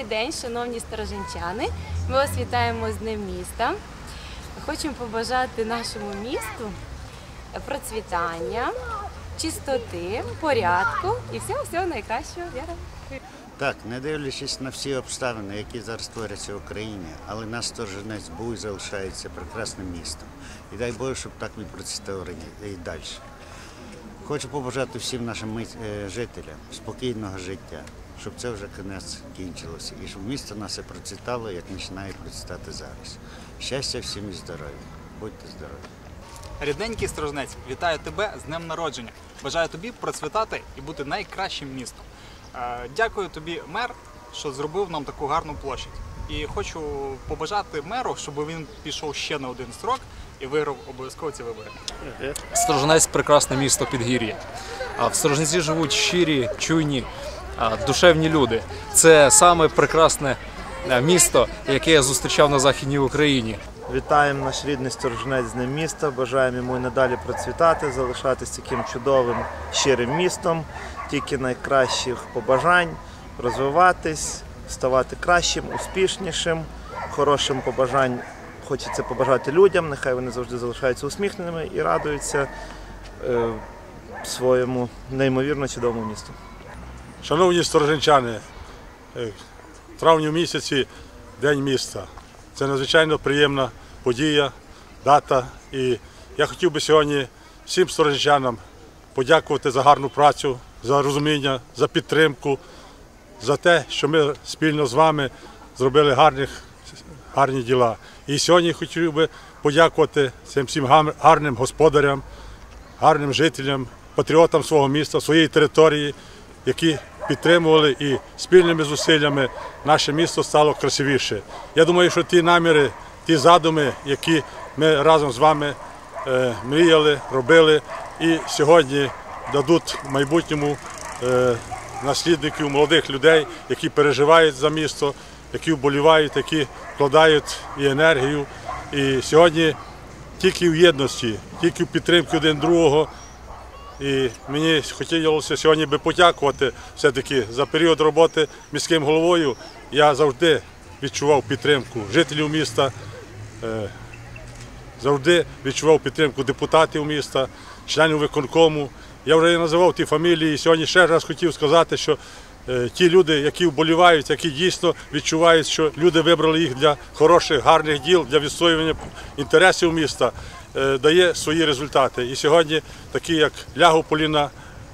Добрий день, шановні стороженчани. Ми вас вітаємо з Днем міста. Хочемо побажати нашому місту процвітання, чистоти, порядку і всього всього найкращого. Віра. Так, не дивлячись на всі обставини, які зараз творяться в Україні, але наш Сторженець був і залишається прекрасним містом. І дай Боже, щоб так він процвітав і далі. Хочу побажати всім нашим е, жителям спокійного життя, щоб це вже кінець кінчилося, і щоб місто наше процвітало, як починає процвітати зараз. Щастя всім і здоров'я. Будьте здорові! Рідненький сторожнець, вітаю тебе з днем народження. Бажаю тобі процвітати і бути найкращим містом. Е, Дякую тобі, мер, що зробив нам таку гарну площадь. І хочу побажати меру, щоб він пішов ще на один строк і виграв обов'язково ці вибори. Сторожнець прекрасне місто Підгір'я. А в Сторожнеці живуть щирі, чуйні, душевні люди. Це саме прекрасне е, місто, яке я зустрічав на Західній Україні. Вітаємо наш рідний Сторожинець з Днем міста. Бажаємо йому і надалі процвітати, залишатися таким чудовим, щирим містом. Тільки найкращих побажань, розвиватись, ставати кращим, успішнішим, хорошим побажань. Хочеться побажати людям, нехай вони завжди залишаються усміхненими і радуються е, своєму неймовірно чудовому місту. Шановні стороженчани, е, в травні місяці День міста. Це надзвичайно приємна подія, дата. І я хотів би сьогодні всім стороженчанам подякувати за гарну працю, за розуміння, за підтримку, за те, що ми спільно з вами зробили гарних, гарні діла. І сьогодні хотів би подякувати цим всім гарним господарям, гарним жителям, патріотам свого міста, своєї території, які підтримували і спільними зусиллями наше місто стало красивіше. Я думаю, що ті наміри, ті задуми, які ми разом з вами е, мріяли, робили, і сьогодні дадуть майбутньому е, наслідників молодих людей, які переживають за місто, які вболівають, які вкладають і енергію. І сьогодні тільки в єдності, тільки в підтримці один другого. І мені хотілося сьогодні би подякувати все-таки за період роботи міським головою. Я завжди відчував підтримку жителів міста, е, завжди відчував підтримку депутатів міста, членів виконкому. Я вже називав ті фамілії. Сьогодні ще раз хотів сказати, що е, ті люди, які вболівають, які дійсно відчувають, що люди вибрали їх для хороших, гарних діл, для відстоювання інтересів міста, дає свої результати. І сьогодні такі, як Лягу Поліна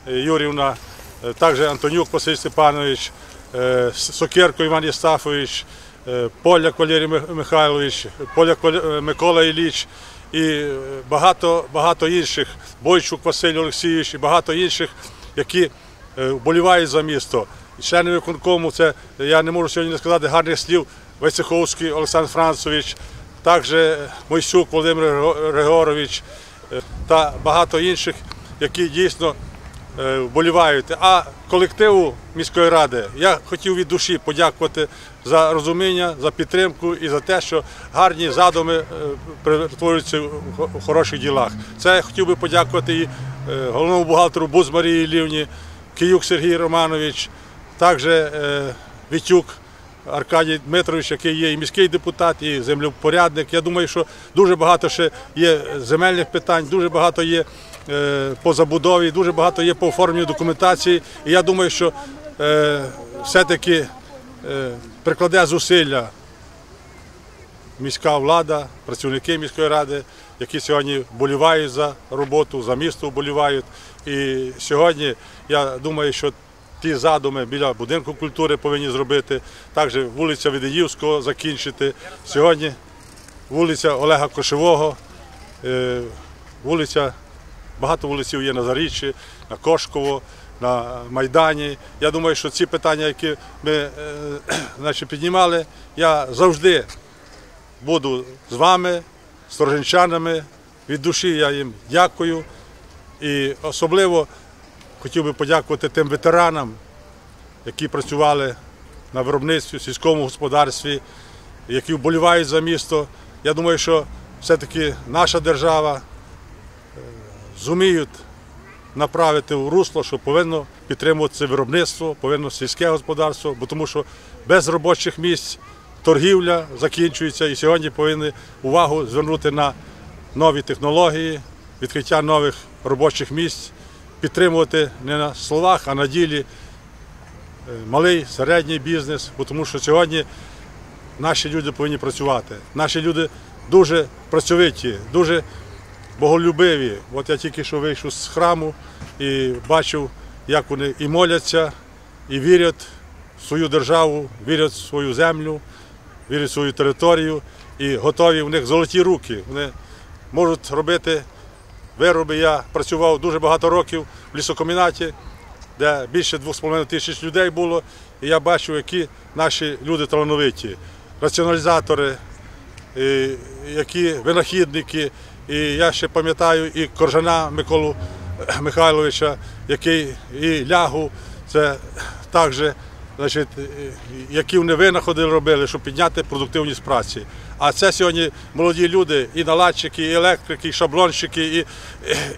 е, Юрівна, е, також Антонюк Василь Степанович, е, Сокерко Іван Єстафович, е, Поляк Валерій Михайлович, Поляк е, Микола Ілліч і е, багато, багато інших, Бойчук Василь Олексійович і багато інших, які е, вболівають за місто. Члени виконкому, це я не можу сьогодні не сказати гарних слів. Войцеховський Олександр Францович, також Мойсюк Володимир Григорович е, та багато інших, які дійсно е, вболівають. А колективу міської ради я хотів від душі подякувати за розуміння, за підтримку і за те, що гарні задуми е, перетворюються в хороших ділах. Це я хотів би подякувати і головному бухгалтеру Буз Марії Іллівні, Киюк Сергій Романович, також Вітюк Аркадій Дмитрович, який є і міський депутат, і землепорядник. Я думаю, що дуже багато ще є земельних питань, дуже багато є е, по забудові, дуже багато є по оформленню документації. І я думаю, що е, все-таки е, прикладе зусилля міська влада, працівники міської ради, які сьогодні вболівають за роботу, за місто вболівають. І сьогодні я думаю, що ті задуми біля будинку культури повинні зробити. Також вулиця Відеївського закінчити. Сьогодні вулиця Олега Кошевого, е, вулиця, багато вулиців є на Заріччі, на Кошково, на Майдані. Я думаю, що ці питання, які ми е, значить, піднімали, я завжди буду з вами, з стороженчанами. Від душі я їм дякую. І особливо хотів би подякувати тим ветеранам, які працювали на виробництві, сільському господарстві, які вболівають за місто. Я думаю, що все-таки наша держава е, зуміють направити в русло, що повинно підтримувати виробництво, повинно сільське господарство, бо тому що без робочих місць, торгівля закінчується. І сьогодні повинні увагу звернути на нові технології, відкриття нових робочих місць, підтримувати не на словах, а на ділі е, малий, середній бізнес, тому що сьогодні наші люди повинні працювати. Наші люди дуже працьовиті, дуже боголюбиві. От я тільки що вийшов з храму і бачив, як вони і моляться, і вірять в свою державу, вірять в свою землю, вірять в свою територію і готові. У них золоті руки. Вони можуть робити вироби. Я працював дуже багато років в лісокомбінаті, де більше 2,5 тисяч людей було. І я бачив, які наші люди талановиті, раціоналізатори, які винахідники. І я ще пам'ятаю і Коржана Миколу Михайловича, який і лягу, це також, значить, е, які вони винаходи робили, щоб підняти продуктивність праці. А це сьогодні молоді люди, і наладчики, і електрики, і шаблонщики, і,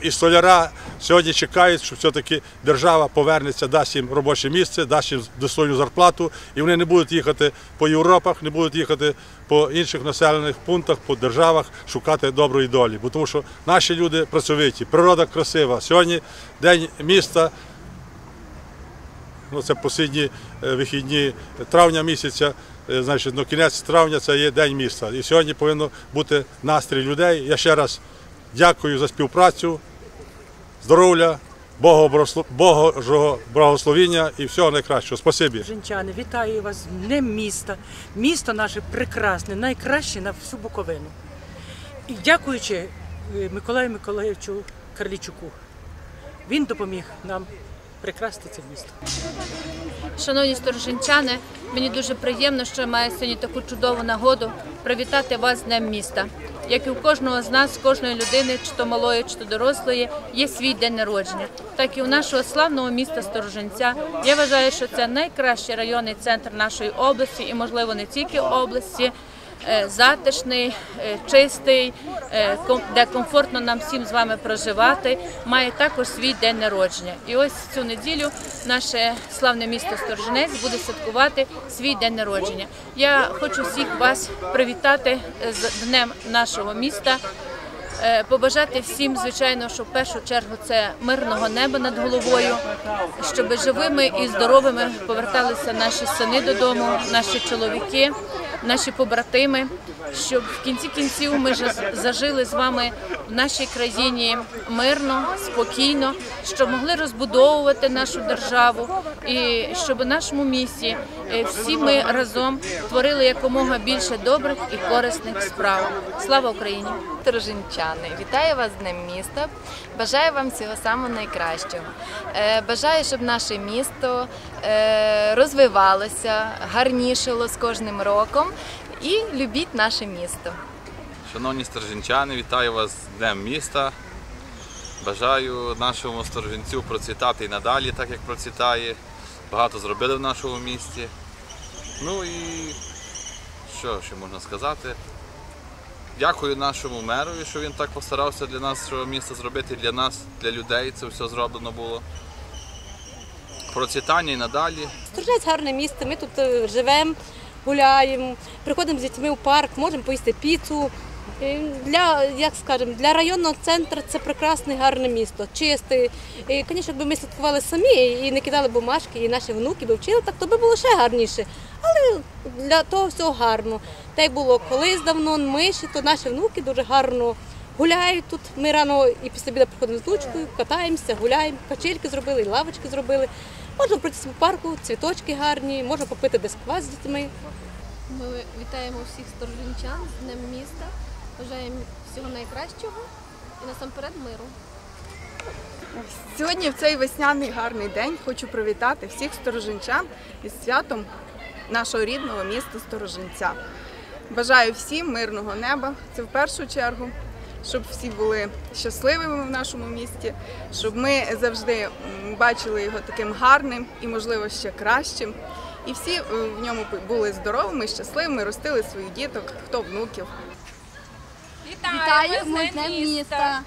і столяра сьогодні чекають, що все-таки держава повернеться, дасть їм робоче місце, дасть їм достойну зарплату, і вони не будуть їхати по Європах, не будуть їхати по інших населених пунктах, по державах шукати доброї долі. Бо тому що наші люди працьовиті, природа красива. Сьогодні день міста. Ну, це останні е, вихідні травня місяця, е, значить, ну, кінець травня це є день міста. І сьогодні повинен бути настрій людей. Я ще раз дякую за співпрацю, здоров'я, Божого благословіння і всього найкращого. Спасибі. Жінчани, вітаю вас з Днем міста. Місто наше прекрасне, найкраще на всю Буковину. І дякуючи е, Миколаю Миколаївичу Карлічуку, він допоміг нам прикрасти це місто. Шановні сторожинчани, мені дуже приємно, що я маю сьогодні таку чудову нагоду привітати вас з Днем міста. Як і у кожного з нас, кожної людини, чи то малої, чи то дорослої, є свій день народження. Так і у нашого славного міста Сторожинця. Я вважаю, що це найкращий районний центр нашої області і, можливо, не тільки області. Е, Затишний, е, чистий, е, де комфортно нам всім з вами проживати, має також свій день народження. І ось цю неділю наше славне місто Сторжинець буде святкувати свій день народження. Я хочу всіх вас привітати з днем нашого міста. Побажати всім, звичайно, що в першу чергу це мирного неба над головою, щоб живими і здоровими поверталися наші сини додому, наші чоловіки, наші побратими, щоб в кінці кінців ми зажили з вами в нашій країні мирно, спокійно, щоб могли розбудовувати нашу державу і щоб в нашому місті е, всі ми разом творили якомога більше добрих і корисних справ. Слава Україні! Сторожинчани, вітаю вас з Днем міста. Бажаю вам всього самого найкращого. Е, Бажаю, щоб наше місто е, розвивалося, гарнішало з кожним роком і любіть наше місто. Шановні сторженчани, вітаю вас з Днем міста. Бажаю нашому сторженцю процвітати і надалі, так як процвітає. Багато зробили в нашому місті. Ну і що ще можна сказати? Дякую нашому меру, що він так постарався для нашого міста зробити, для нас, для людей. Це все зроблено було. Процвітання і надалі. Сторожець гарне місце. Ми тут е, живемо, гуляємо, приходимо з дітьми в парк, можемо поїсти піцу. Для, як скажемо, для районного центру це прекрасне, гарне місто, чисте. І, звісно, якби ми слідкували самі і не кидали бумажки, і наші внуки би вчили, так то би було ще гарніше. Але для того всього гарно. Та й було колись давно, ми ще, то наші внуки дуже гарно гуляють тут. Ми рано і після обіду приходимо з лучкою, катаємося, гуляємо, качельки зробили, і лавочки зробили. Можна пройтися по парку, цвіточки гарні, можна попити десь квас з дітьми. Ми вітаємо всіх сторожинчан з Днем міста. Бажаємо всього найкращого і насамперед миру. Сьогодні в цей весняний гарний день хочу привітати всіх сторожинчан із святом нашого рідного міста Сторожинця. Бажаю всім мирного неба, це в першу чергу, щоб всі були щасливими в нашому місті, щоб ми завжди бачили його таким гарним і, можливо, ще кращим. І всі е, в ньому були здоровими, щасливими, ростили своїх діток, хто внуків. Вітаємо з Днем міста!